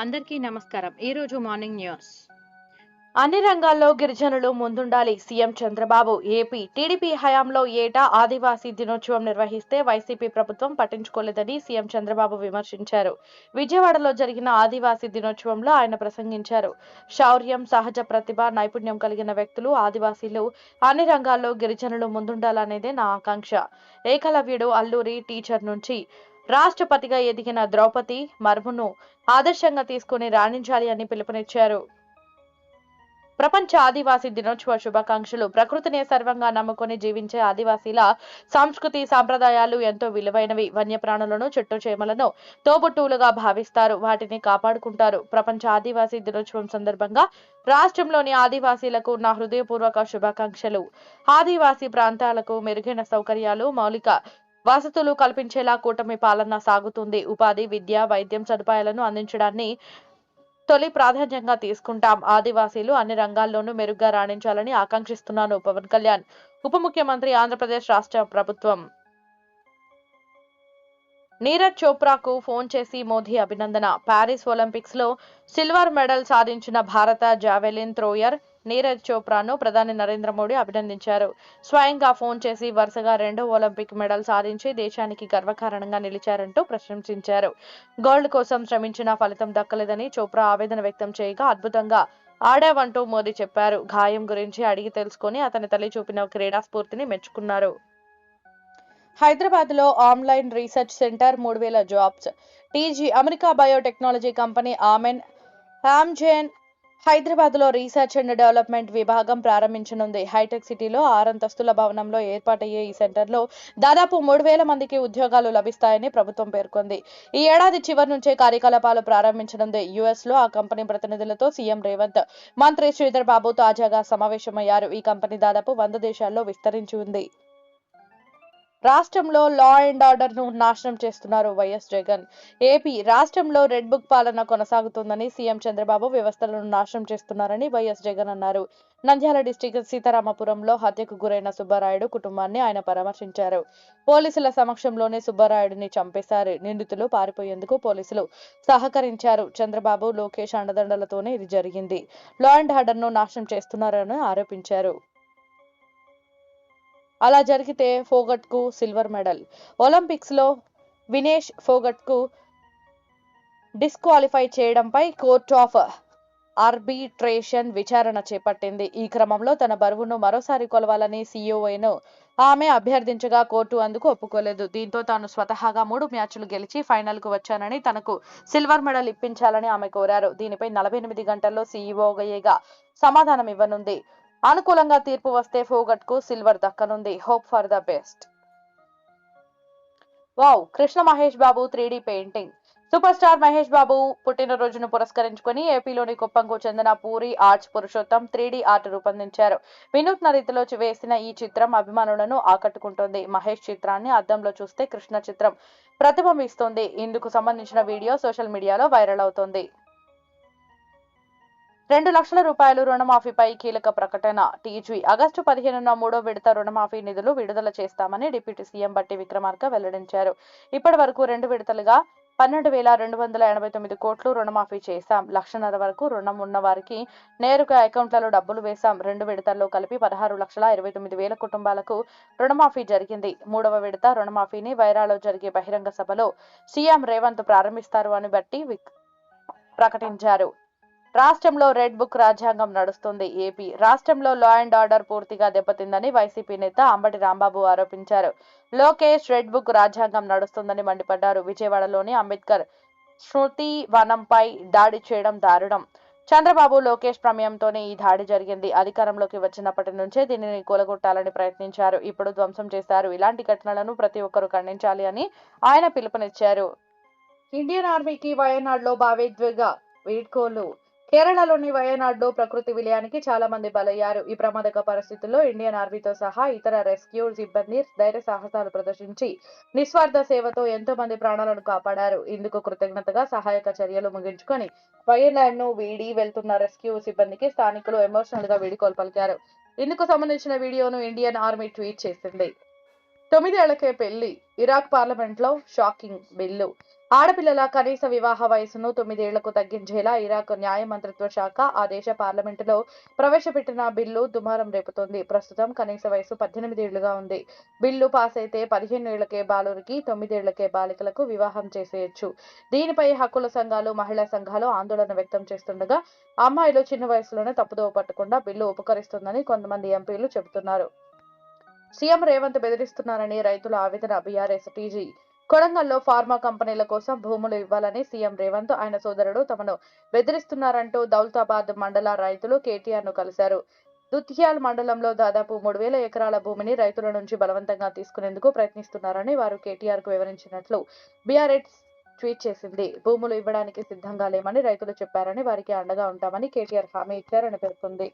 అందరికీ నమస్కారం. రోజు మార్నింగ్ న్యూస్. అన్ని రంగాల్లో గిరిజనులు ముందుండాలి. సీఎం చంద్రబాబు ఏపీ టీడీపీ హయాంలో ఏటా ఆదివాసీ దినోత్సవం నిర్వహిస్తే వైసీపీ ప్రభుత్వం పట్టించుకోలేదని సీఎం చంద్రబాబు విమర్శించారు. విజయవాడలో జరిగిన ఆదివాసీ దినోత్సవంలో ఆయన ప్రసంగించారు. శౌర్యం సహజ ప్రతిభ నైపుణ్యం కలిగిన వ్యక్తులు ఆదివాసీలు అన్ని రంగాల్లో గిరిజనులు ముందుండాలనేదే నా ఆకాంక్ష. ఏకలవ్యుడు అల్లూరి టీచర్ నుంచి రాష్ట్రపతిగా ఎదిగిన ద్రౌపది మర్మును ఆదర్శంగా తీసుకుని రాణించాలి అని పిలుపునిచ్చారు. ప్రపంచ ఆదివాసీ దినోత్సవ శుభాకాంక్షలు ప్రకృతిని సర్వంగా నమ్ముకొని జీవించే ఆదివాసీల సంస్కృతి సాంప్రదాయాలు ఎంతో విలువైనవి. వన్యప్రాణులను చెట్టు చేమలను తోబుట్టువులుగా భావిస్తారు. వాటిని కాపాడుకుంటారు. ప్రపంచ ఆదివాసీ దినోత్సవం సందర్భంగా రాష్ట్రంలోని ఆదివాసీలకు నా హృదయపూర్వక శుభాకాంక్షలు. ఆదివాసీ ప్రాంతాలకు మెరుగైన సౌకర్యాలు మౌలిక వసతులు కల్పించేలా కూటమి పాలన సాగుతుంది. ఉపాధి విద్య వైద్యం సదుపాయాలను అందించడాన్ని తొలి ప్రాధాన్యంగా తీసుకుంటాం. ఆదివాసీలు అన్ని రంగాల్లోనూ మెరుగ్గా రాణించాలని ఆకాంక్షిస్తున్నాను పవన్ కళ్యాణ్. ఉప ముఖ్యమంత్రి ఆంధ్రప్రదేశ్ రాష్ట్ర ప్రభుత్వం. నీరజ్ చోప్రాకు ఫోన్ చేసి మోదీ అభినందన. ప్యారిస్ ఒలింపిక్స్లో సిల్వర్ మెడల్ సాధించిన భారత జావెలిన్ థ్రోయర్ నీరజ్ చోప్రాను ప్రధాని నరేంద్ర మోడీ అభినందించారు. స్వయంగా ఫోన్ చేసి వరుసగా రెండో ఒలింపిక్ మెడల్ సాధించి దేశానికి గర్వకారణంగా నిలిచారంటూ ప్రశంసించారు. గోల్డ్ కోసం శ్రమించిన ఫలితం దక్కలేదని చోప్రా ఆవేదన వ్యక్తం చేయగా అద్భుతంగా ఆడావంటూ మోదీ చెప్పారు. గాయం గురించి అడిగి తెలుసుకొని అతని తల్లి చూపిన క్రీడా స్ఫూర్తిని మెచ్చుకున్నారు. హైదరాబాద్లో ఆన్లైన్ రీసెర్చ్ సెంటర్ మూడు వేల jobs. TG America biotechnology company amen Amgen హైదరాబాద్లో రీసెర్చ్ అండ్ డెవలప్మెంట్ విభాగం ప్రారంభించనుంది. హైటెక్ సిటీలో ఆరంతస్తుల భవనంలో ఏర్పాటయ్యే ఈ సెంటర్లో దాదాపు మూడు వేల మందికి ఉద్యోగాలు లభిస్తాయని ప్రభుత్వం పేర్కొంది. ఈ ఏడాది చివరి నుంచే కార్యకలాపాలు ప్రారంభించనుంది. యుఎస్లో ఆ కంపెనీ ప్రతినిధులతో సీఎం రేవంత్ మంత్రి శ్రీధర్ బాబు తాజాగా సమావేశమయ్యారు. ఈ కంపెనీ దాదాపు వంద దేశాల్లో విస్తరించి ఉంది. రాష్ట్రంలో లా అండ్ ఆర్డర్ను నాశనం చేస్తున్నారు వైఎస్ జగన్. ఏపీ రాష్ట్రంలో రెడ్ బుక్ పాలన కొనసాగుతుందని సీఎం చంద్రబాబు వ్యవస్థలను నాశనం చేస్తున్నారని వైఎస్ జగన్ అన్నారు. నంద్యాల డిస్టిక్ సీతారామపురంలో హత్యకు గురైన సుబ్బారాయుడు కుటుంబాన్ని ఆయన పరామర్శించారు. పోలీసుల సమక్షంలోనే సుబ్బారాయుడిని చంపేశారు. నిందితులు పారిపోయేందుకు పోలీసులు సహకరించారు. చంద్రబాబు లోకేష్ అండదండలతోనే ఇది జరిగింది. లా అండ్ ఆర్డర్ను నాశనం చేస్తున్నారని ఆరోపించారు. అలా జరిగితే ఫోగట్కు సిల్వర్ మెడల్. ఒలింపిక్స్లో వినేష్ ఫోగట్కు డిస్క్వాలిఫై చేయడంపై కోర్ట్ ఆఫ్ ఆర్బిట్రేషన్ విచారణ చేపట్టింది. ఈ క్రమంలో తన బరువును మరోసారి కొలవాలని సీఈఓను ఆమె అభ్యర్థించగా కోర్టు అందుకు ఒప్పుకోలేదు. దీంతో తాను స్వతహాగా మూడు మ్యాచ్లు గెలిచి ఫైనల్కు వచ్చానని తనకు సిల్వర్ మెడల్ ఇప్పించాలని ఆమె కోరారు. దీనిపై నలభై ఎనిమిది గంటల్లో సీఈఓగా సమాధానం ఇవ్వనుంది అనుకూలంగా తీర్పు వస్తే ఫోగట్కు సిల్వర్ దక్కనుంది. Hope for the best. Wow Krishna Mahesh Babu three painting. Super star Mahesh Babu పుట్టినరోజును పురస్కరించుకొని ఏపీలోని కుప్పంకు చెందిన Puri arts Purushottam three art రూపొందించారు. వినూత్న రీతిలో వేసిన ఈ చిత్రం అభిమానులను ఆకట్టుకుంటోంది. మహేష్ చిత్రాన్ని అద్దంలో చూస్తే కృష్ణ చిత్రం ప్రతిబింబిస్తుంది. ఇందుకు సంబంధించిన వీడియో సోషల్ మీడియాలో వైరల్ అవుతోంది. రెండు లక్షల రూపాయలు రుణమాఫీపై కీలక ప్రకటన. టీజీ ఆగస్టు పదిహేనున మూడో విడత రుణమాఫీ నిధులు విడుదల చేస్తామని డిప్యూటీ సీఎం బట్టి విక్రమార్క వెల్లడించారు. ఇప్పటి వరకు రెండు విడతలుగా పన్నెండు వేల రెండు వందల ఎనభై తొమ్మిది కోట్లు రుణమాఫీ చేశాం. లక్షన్నర వరకు రుణం ఉన్న వారికి నేరుగా అకౌంట్లలో డబ్బులు వేశాం. రెండు విడతల్లో కలిపి పదహారు లక్షల ఇరవై తొమ్మిది వేల కుటుంబాలకు రుణమాఫీ జరిగింది. మూడవ విడత రుణమాఫీని వైరాలో జరిగే బహిరంగ సభలో సీఎం రేవంత్ ప్రారంభిస్తారు అని బట్టి ప్రకటించారు. రాష్ట్రంలో రెడ్ బుక్ రాజ్యాంగం నడుస్తుంది. ఏపీ రాష్ట్రంలో లా అండ్ ఆర్డర్ పూర్తిగా దెబ్బతిందని వైసీపీ నేత అంబటి రాంబాబు ఆరోపించారు. లోకేష్ రెడ్ బుక్ రాజ్యాంగం నడుస్తుందని మండిపడ్డారు. విజయవాడలోని అంబేద్కర్ శృతి వనంపై దాడి చేయడం దారుణం. చంద్రబాబు లోకేష్ ప్రమేయంతోనే ఈ దాడి జరిగింది. అధికారంలోకి వచ్చినప్పటి నుంచే దీనిని కూలగొట్టాలని ప్రయత్నించారు. ఇప్పుడు ధ్వంసం చేశారు. ఇలాంటి ఘటనలను ప్రతి ఒక్కరూ ఖండించాలి అని ఆయన పిలుపునిచ్చారు. ఇండియన్ ఆర్మీకి వయనాడులో భావోద్వేగ వీడ్కోలు కేరళలోని వయనాడ్లో ప్రకృతి విలయానికి చాలా మంది బలయ్యారు. ఈ ప్రమాదక పరిస్థితుల్లో ఇండియన్ ఆర్మీతో సహా ఇతర రెస్క్యూ సిబ్బంది ధైర్య సాహసాలు ప్రదర్శించి నిస్వార్థ సేవతో ఎంతో మంది ప్రాణాలను కాపాడారు. ఇందుకు కృతజ్ఞతగా సహాయక చర్యలు ముగించుకొని వయనాడును వీడి వెళ్తున్న రెస్క్యూ సిబ్బందికి స్థానికులు ఎమోషనల్గా వీడుకోలు పలికారు ఇందుకు సంబంధించిన వీడియోను ఇండియన్ ఆర్మీ ట్వీట్ చేసింది. తొమ్మిదేళ్ళకే పెళ్ళి. ఇరాక్ పార్లమెంట్లో షాకింగ్ బిల్లు. ఆడపిల్లల కనీస వివాహ వయసును తొమ్మిదేళ్ళకు తగ్గించేలా ఇరాక్ న్యాయ మంత్రిత్వ శాఖ ఆ దేశ పార్లమెంటులో ప్రవేశపెట్టిన బిల్లు దుమారం రేపుతోంది. ప్రస్తుతం కనీస వయసు పద్దెనిమిదేళ్ళుగా ఉంది. బిల్లు పాస్ అయితే పదిహేను ఏళ్ళకే బాలురికి తొమ్మిదేళ్ళకే బాలికలకు వివాహం చేసేయొచ్చు. దీనిపై హక్కుల సంఘాలు మహిళా సంఘాలు ఆందోళన వ్యక్తం చేస్తుండగా అమ్మాయిలు చిన్న వయసులోనే తప్పుదోవ పట్టకుండా బిల్లు ఉపకరిస్తుందని కొంతమంది ఎంపీలు చెబుతున్నారు. సీఎం రేవంత్ బెదిరిస్తున్నారని రైతుల ఆవేదన బీఆర్ఎస్ టీజీ. కొడంగల్లో ఫార్మా కంపెనీల కోసం భూములు ఇవ్వాలని సీఎం రేవంత్ ఆయన సోదరుడు తమను బెదిరిస్తున్నారంటూ దౌలతాబాద్ మండల రైతులు కేటీఆర్ను కలిశారు. దుత్యాల్ మండలంలో దాదాపు మూడు వేల ఎకరాల భూమిని రైతుల నుంచి బలవంతంగా తీసుకునేందుకు ప్రయత్నిస్తున్నారని వారు కేటీఆర్కు వివరించినట్లు బీఆర్ఎస్ ట్వీట్ చేసింది. భూములు ఇవ్వడానికి సిద్ధంగా లేమని రైతులు చెప్పారని వారికి అండగా ఉంటామని కేటీఆర్ హామీ ఇచ్చారని పేర్కొంది.